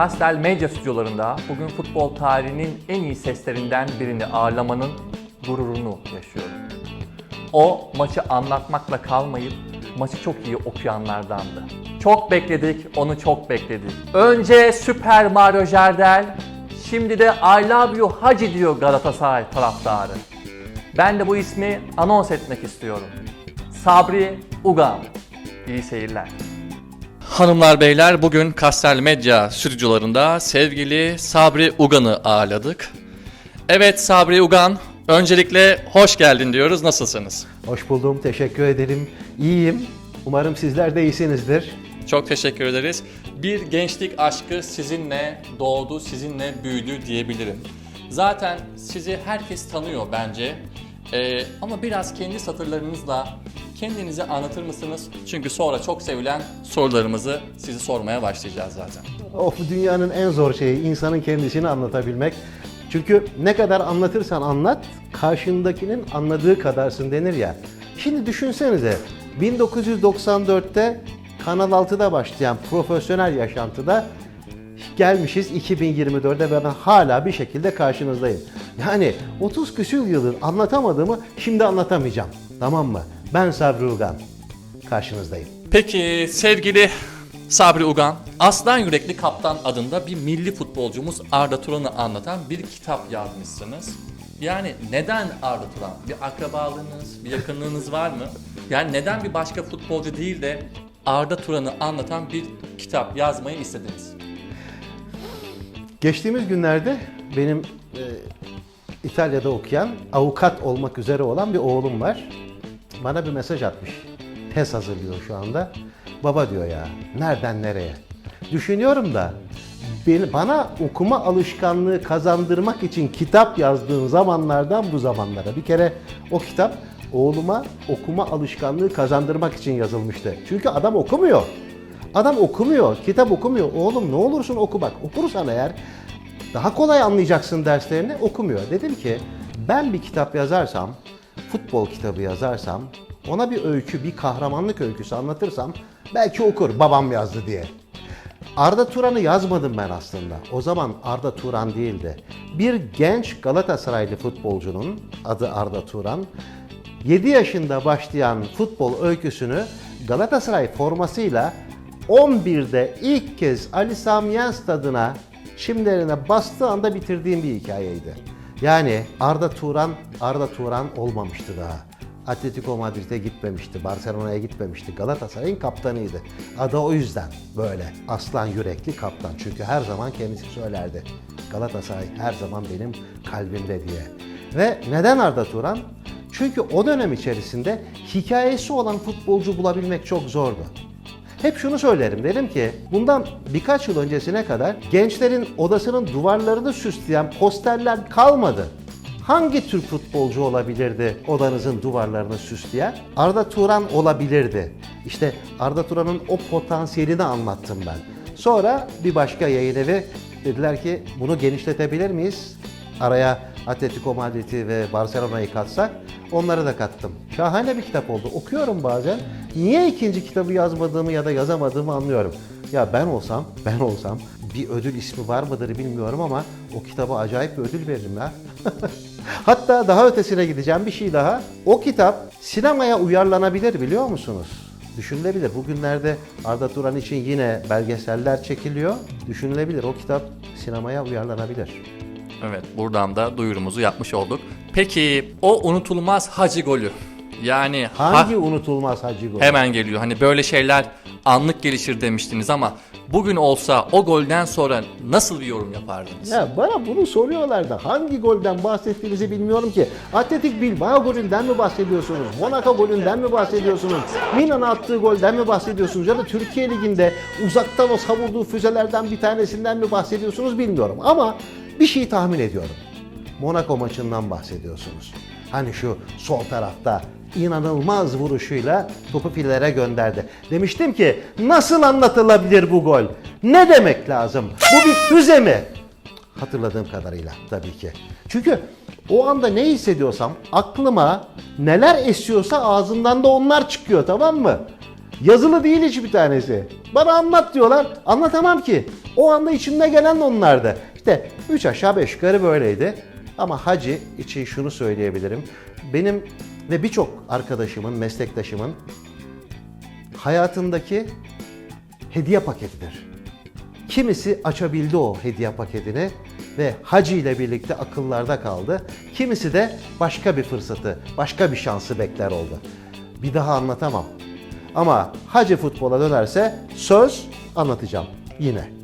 Kastel Medya stüdyolarında bugün futbol tarihinin en iyi seslerinden birini ağırlamanın gururunu yaşıyorum. O maçı anlatmakla kalmayıp maçı çok iyi okuyanlardandı. Çok bekledik, onu çok bekledik. Önce Süper Mario Jardel, şimdi de I love you Hacı diyor Galatasaray taraftarı. Ben de bu ismi anons etmek istiyorum. Sabri Ugan. İyi seyirler. Hanımlar beyler bugün Kastel Medya stüdyolarında sevgili Sabri Ugan'ı ağırladık. Evet Sabri Ugan, öncelikle hoş geldin diyoruz. Nasılsınız? Hoş buldum, teşekkür ederim. İyiyim. Umarım sizler de iyisinizdir. Çok teşekkür ederiz. Bir gençlik aşkı sizinle doğdu, sizinle büyüdü diyebilirim. Zaten sizi herkes tanıyor bence. Ee, ama biraz kendi satırlarınızla kendinizi anlatır mısınız? Çünkü sonra çok sevilen sorularımızı sizi sormaya başlayacağız zaten. Of dünyanın en zor şeyi insanın kendisini anlatabilmek. Çünkü ne kadar anlatırsan anlat, karşındakinin anladığı kadarsın denir ya. Şimdi düşünsenize 1994'te Kanal 6'da başlayan profesyonel yaşantıda gelmişiz 2024'de ve ben hala bir şekilde karşınızdayım. Yani 30 küsür yılın anlatamadığımı şimdi anlatamayacağım. Tamam mı? Ben Sabri Ugan. Karşınızdayım. Peki sevgili Sabri Ugan, Aslan Yürekli Kaptan adında bir milli futbolcumuz Arda Turan'ı anlatan bir kitap yazmışsınız. Yani neden Arda Turan? Bir akrabalığınız, bir yakınlığınız var mı? Yani neden bir başka futbolcu değil de Arda Turan'ı anlatan bir kitap yazmayı istediniz? Geçtiğimiz günlerde benim e, İtalya'da okuyan, avukat olmak üzere olan bir oğlum var. Bana bir mesaj atmış. Tez hazırlıyor şu anda. Baba diyor ya, nereden nereye? Düşünüyorum da bana okuma alışkanlığı kazandırmak için kitap yazdığın zamanlardan bu zamanlara. Bir kere o kitap oğluma okuma alışkanlığı kazandırmak için yazılmıştı. Çünkü adam okumuyor. Adam okumuyor, kitap okumuyor. Oğlum ne olursun oku bak. Okursan eğer daha kolay anlayacaksın derslerini okumuyor. Dedim ki ben bir kitap yazarsam, futbol kitabı yazarsam, ona bir öykü, bir kahramanlık öyküsü anlatırsam belki okur babam yazdı diye. Arda Turan'ı yazmadım ben aslında. O zaman Arda Turan değildi. Bir genç Galatasaraylı futbolcunun adı Arda Turan 7 yaşında başlayan futbol öyküsünü Galatasaray formasıyla 11'de ilk kez Ali Sami Yen stadına çimlerine bastığı anda bitirdiğim bir hikayeydi. Yani Arda Turan, Arda Turan olmamıştı daha. Atletico Madrid'e gitmemişti, Barcelona'ya gitmemişti. Galatasaray'ın kaptanıydı. Adı o yüzden böyle aslan yürekli kaptan. Çünkü her zaman kendisi söylerdi. Galatasaray her zaman benim kalbimde diye. Ve neden Arda Turan? Çünkü o dönem içerisinde hikayesi olan futbolcu bulabilmek çok zordu. Hep şunu söylerim derim ki bundan birkaç yıl öncesine kadar gençlerin odasının duvarlarını süsleyen posterler kalmadı. Hangi Türk futbolcu olabilirdi odanızın duvarlarını süsleyen? Arda Turan olabilirdi. İşte Arda Turan'ın o potansiyelini anlattım ben. Sonra bir başka yayın evi dediler ki bunu genişletebilir miyiz? Araya Atletico Madrid'i ve Barcelona'yı katsak onları da kattım. Şahane bir kitap oldu. Okuyorum bazen. Niye ikinci kitabı yazmadığımı ya da yazamadığımı anlıyorum. Ya ben olsam, ben olsam bir ödül ismi var mıdır bilmiyorum ama o kitaba acayip bir ödül veririm ya. Hatta daha ötesine gideceğim bir şey daha. O kitap sinemaya uyarlanabilir biliyor musunuz? Düşünülebilir. Bugünlerde Arda Turan için yine belgeseller çekiliyor. Düşünülebilir. O kitap sinemaya uyarlanabilir. Evet, buradan da duyurumuzu yapmış olduk. Peki o unutulmaz Hacı golü. Yani ha- Hangi unutulmaz Hacı Gol? hemen geliyor. Hani böyle şeyler anlık gelişir demiştiniz ama bugün olsa o golden sonra nasıl bir yorum yapardınız? Ya bana bunu soruyorlar da hangi golden bahsettiğinizi bilmiyorum ki. Atletik Bilbao golünden mi bahsediyorsunuz? Monaco golünden mi bahsediyorsunuz? Milan'a attığı golden mi bahsediyorsunuz? Ya da Türkiye Ligi'nde uzaktan o savurduğu füzelerden bir tanesinden mi bahsediyorsunuz bilmiyorum. Ama bir şey tahmin ediyorum. Monaco maçından bahsediyorsunuz. Hani şu sol tarafta inanılmaz vuruşuyla topu filelere gönderdi. Demiştim ki nasıl anlatılabilir bu gol? Ne demek lazım? Bu bir füze mi? Hatırladığım kadarıyla tabii ki. Çünkü o anda ne hissediyorsam aklıma neler esiyorsa ağzından da onlar çıkıyor tamam mı? Yazılı değil hiçbir tanesi. Bana anlat diyorlar. Anlatamam ki. O anda içimde gelen onlardı. İşte 3 aşağı 5 yukarı böyleydi. Ama hacı için şunu söyleyebilirim. Benim ve birçok arkadaşımın, meslektaşımın hayatındaki hediye paketidir. Kimisi açabildi o hediye paketini ve hacı ile birlikte akıllarda kaldı. Kimisi de başka bir fırsatı, başka bir şansı bekler oldu. Bir daha anlatamam. Ama hacı futbola dönerse söz anlatacağım yine.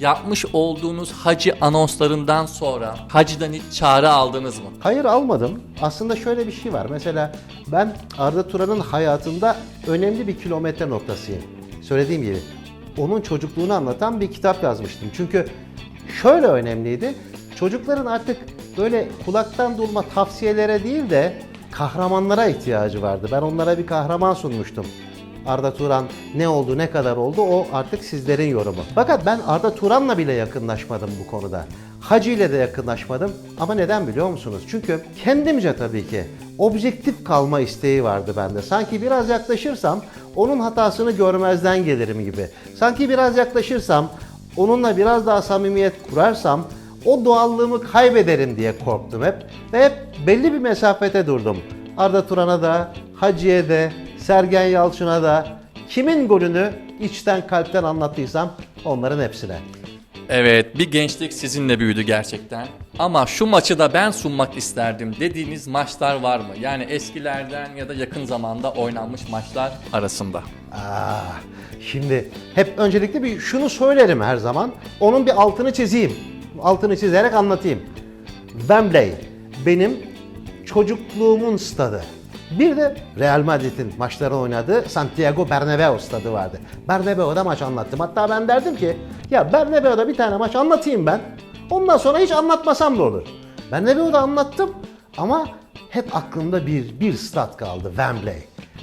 Yapmış olduğunuz hacı anonslarından sonra hacıdan hiç çağrı aldınız mı? Hayır almadım. Aslında şöyle bir şey var. Mesela ben Arda Turan'ın hayatında önemli bir kilometre noktasıyım. Söylediğim gibi onun çocukluğunu anlatan bir kitap yazmıştım. Çünkü şöyle önemliydi. Çocukların artık böyle kulaktan dolma tavsiyelere değil de kahramanlara ihtiyacı vardı. Ben onlara bir kahraman sunmuştum. Arda Turan ne oldu, ne kadar oldu o artık sizlerin yorumu. Fakat ben Arda Turan'la bile yakınlaşmadım bu konuda. Hacı ile de yakınlaşmadım ama neden biliyor musunuz? Çünkü kendimce tabii ki objektif kalma isteği vardı bende. Sanki biraz yaklaşırsam onun hatasını görmezden gelirim gibi. Sanki biraz yaklaşırsam onunla biraz daha samimiyet kurarsam o doğallığımı kaybederim diye korktum hep. Ve hep belli bir mesafete durdum. Arda Turan'a da, Hacı'ya de, Sergen Yalçın'a da kimin golünü içten kalpten anlattıysam onların hepsine. Evet, bir gençlik sizinle büyüdü gerçekten. Ama şu maçı da ben sunmak isterdim dediğiniz maçlar var mı? Yani eskilerden ya da yakın zamanda oynanmış maçlar arasında. Aa, Ah, şimdi hep öncelikle bir şunu söylerim her zaman. Onun bir altını çizeyim. Altını çizerek anlatayım. Wembley benim çocukluğumun stadı. Bir de Real Madrid'in maçları oynadığı Santiago Bernabeu stadı vardı. Bernabeu'da maç anlattım. Hatta ben derdim ki ya Bernabeu'da bir tane maç anlatayım ben. Ondan sonra hiç anlatmasam da olur. Bernabeu'da anlattım ama hep aklımda bir, bir stat kaldı Wembley.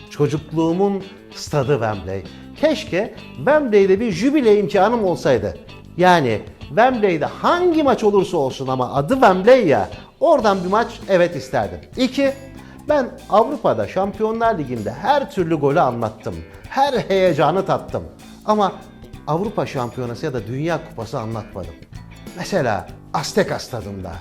Çocukluğumun stadı Wembley. Keşke Wembley'de bir jübile imkanım olsaydı. Yani Wembley'de hangi maç olursa olsun ama adı Wembley ya oradan bir maç evet isterdim. İki, ben Avrupa'da Şampiyonlar Ligi'nde her türlü golü anlattım. Her heyecanı tattım. Ama Avrupa Şampiyonası ya da Dünya Kupası anlatmadım. Mesela Azteca stadında,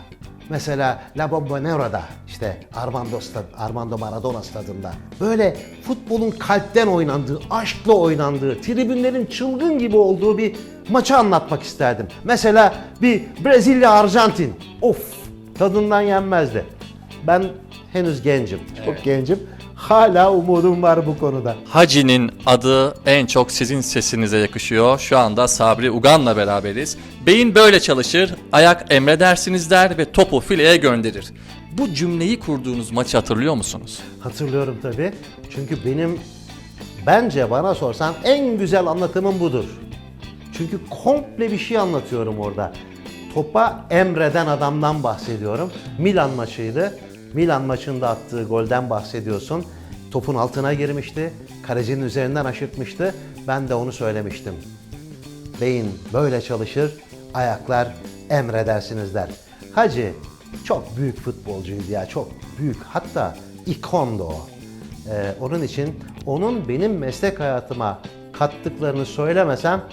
mesela La Bombonera işte Armando, Stad, Armando Maradona stadında böyle futbolun kalpten oynandığı, aşkla oynandığı, tribünlerin çılgın gibi olduğu bir maçı anlatmak isterdim. Mesela bir Brezilya-Arjantin. Of tadından yenmezdi. Ben henüz gencim, çok gencim. Hala umudum var bu konuda. Hacı'nin adı en çok sizin sesinize yakışıyor. Şu anda Sabri Ugan'la beraberiz. Beyin böyle çalışır, ayak emredersiniz der ve topu fileye gönderir. Bu cümleyi kurduğunuz maçı hatırlıyor musunuz? Hatırlıyorum tabii. Çünkü benim bence bana sorsan en güzel anlatımım budur. Çünkü komple bir şey anlatıyorum orada. Topa emreden adamdan bahsediyorum. Milan maçıydı. Milan maçında attığı golden bahsediyorsun. Topun altına girmişti. Kalecinin üzerinden aşırtmıştı. Ben de onu söylemiştim. Beyin böyle çalışır, ayaklar emredersiniz der. Hacı çok büyük futbolcuydu ya, çok büyük. Hatta ikondu o. Ee, onun için onun benim meslek hayatıma kattıklarını söylemesem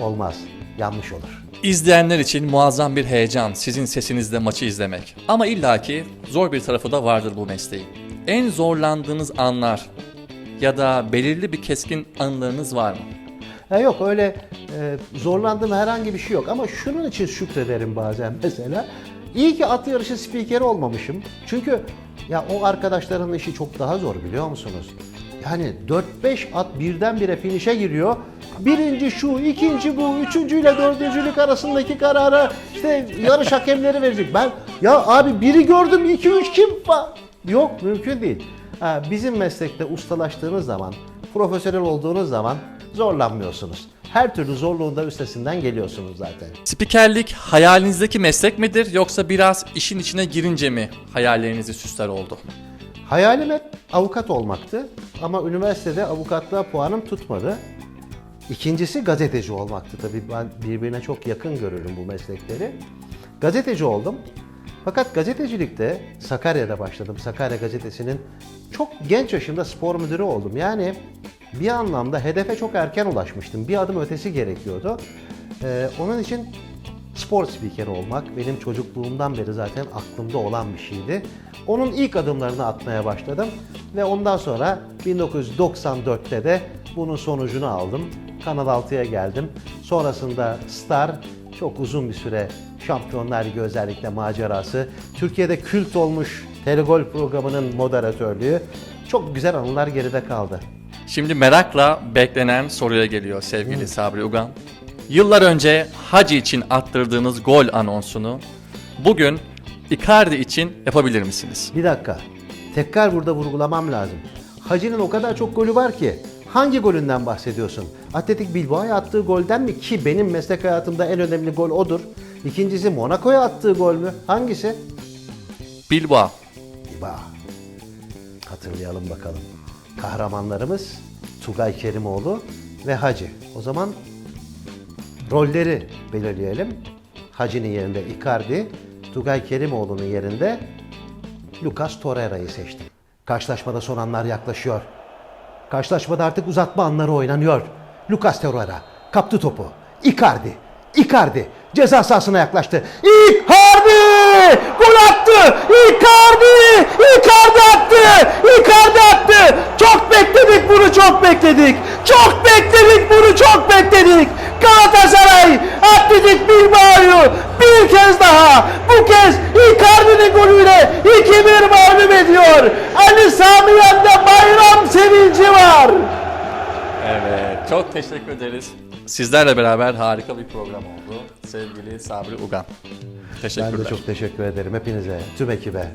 olmaz, yanlış olur. İzleyenler için muazzam bir heyecan sizin sesinizde maçı izlemek. Ama illaki zor bir tarafı da vardır bu mesleğin. En zorlandığınız anlar ya da belirli bir keskin anılarınız var mı? Ha yok öyle e, zorlandığım herhangi bir şey yok ama şunun için şükrederim bazen mesela. İyi ki at yarışı spikeri olmamışım. Çünkü ya o arkadaşların işi çok daha zor biliyor musunuz? Yani 4-5 at birdenbire finişe giriyor. Birinci şu, ikinci bu, üçüncüyle dördüncülük arasındaki kararı işte yarış hakemleri verecek. Ben ya abi biri gördüm, iki üç kim var? Yok mümkün değil. Ha, bizim meslekte ustalaştığınız zaman, profesyonel olduğunuz zaman zorlanmıyorsunuz. Her türlü zorluğun da üstesinden geliyorsunuz zaten. Spikerlik hayalinizdeki meslek midir yoksa biraz işin içine girince mi hayallerinizi süsler oldu? Hayalim hep avukat olmaktı ama üniversitede avukatlığa puanım tutmadı. İkincisi gazeteci olmaktı. Tabii ben birbirine çok yakın görürüm bu meslekleri. Gazeteci oldum. Fakat gazetecilikte Sakarya'da başladım. Sakarya gazetesinin çok genç yaşımda spor müdürü oldum. Yani bir anlamda hedefe çok erken ulaşmıştım. Bir adım ötesi gerekiyordu. Ee, onun için spor spikeri olmak benim çocukluğumdan beri zaten aklımda olan bir şeydi. Onun ilk adımlarını atmaya başladım ve ondan sonra 1994'te de bunun sonucunu aldım. Kanal 6'ya geldim. Sonrasında Star çok uzun bir süre Şampiyonlar Ligi özellikle macerası. Türkiye'de kült olmuş Telegol programının moderatörlüğü. Çok güzel anılar geride kaldı. Şimdi merakla beklenen soruya geliyor sevgili Sabri Ugan. Yıllar önce Hacı için attırdığınız gol anonsunu bugün Icardi için yapabilir misiniz? Bir dakika. Tekrar burada vurgulamam lazım. Hacı'nın o kadar çok golü var ki. Hangi golünden bahsediyorsun? Atletik Bilbao'ya attığı golden mi? Ki benim meslek hayatımda en önemli gol odur. İkincisi Monaco'ya attığı gol mü? Hangisi? Bilbao. Bilbao. Hatırlayalım bakalım. Kahramanlarımız Tugay Kerimoğlu ve Hacı. O zaman rolleri belirleyelim. Hacı'nın yerinde Icardi, Tugay Kerimoğlu'nun yerinde Lucas Torreira'yı seçtim. Karşılaşmada son anlar yaklaşıyor. Karşılaşmada artık uzatma anları oynanıyor. Lucas Torreira kaptı topu. Icardi, Icardi ceza sahasına yaklaştı. Icardi! Gol attı! Icardi! Icardi attı! Icardi attı! Çok bekledik bunu çok bekledik. Çok bekledik bunu çok bekledik. Galatasaray Atletik Bilbao'yu bir kez daha bu kez Icardi'nin 2-1 mağlup ediyor. Ali Sami Yen'de bayram sevinci var. Evet, çok teşekkür ederiz. Sizlerle beraber harika bir program oldu. Sevgili Sabri Ugan. Ben Teşekkürler. de çok teşekkür ederim hepinize, tüm ekibe.